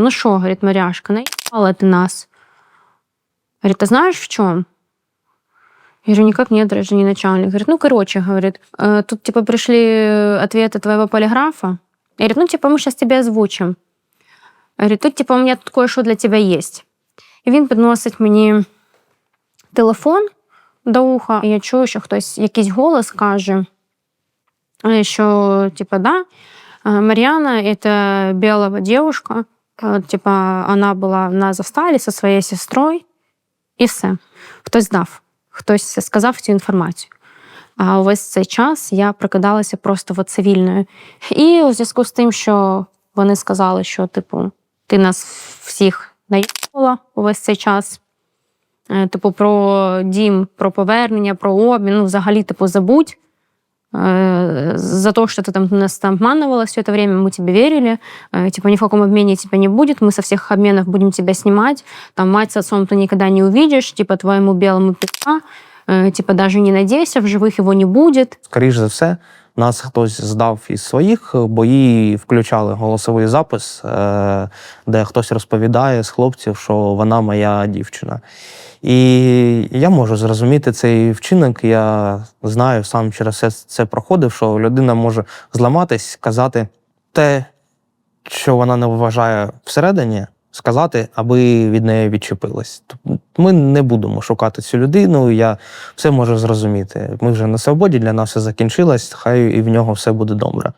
ну що, говорить, Маряшка, наїбала ти нас. Говорит, а знаешь в чем? Я говорю, никак нет, даже не начальник. Говорит, ну, короче, говорит, «э, тут, типа, пришли ответы твоего полиграфа. Говорит, ну, типа, мы сейчас тебе озвучим. Говорит, тут, типа, у меня тут кое-що для тебе есть. І він підносить мені телефон до уха, і я чую, що хтось якийсь голос каже, е, що, типа, да, э, Марьяна — это белая девушка, э, типа, она була на заставі зі своєю сестрою, і все. Хтось знав, хтось сказав цю інформацію. А увесь цей час я прокидалася просто от цивільною. І у зв'язку з тим, що вони сказали, що, типу, ти нас всіх наїхала увесь цей час. Е, Типу, про дім, про повернення, про обмін, ну, взагалі, типу, забудь. Э, За то, что ты там нас там обманывала все это время, мы тебе верили. Э, Типа, ни в каком обмене тебя не будет. Мы со всех обменов будем тебя снимать. Там мать с отцом ты никогда не увидишь. Типа, твоему белому пица. Э, Типа, даже не надейся, в живых его не будет. Скоріш за все, нас хтось здав із своїх, бо їй включали голосовий запис, е, де хтось розповідає з хлопців, що вона моя дівчина. І я можу зрозуміти цей вчинок. Я знаю, сам через це, це проходив, що людина може зламатись, казати те, що вона не вважає всередині, сказати, аби від неї відчепилась. Ми не будемо шукати цю людину. Я все можу зрозуміти. Ми вже на свободі, для нас все закінчилось, хай і в нього все буде добре.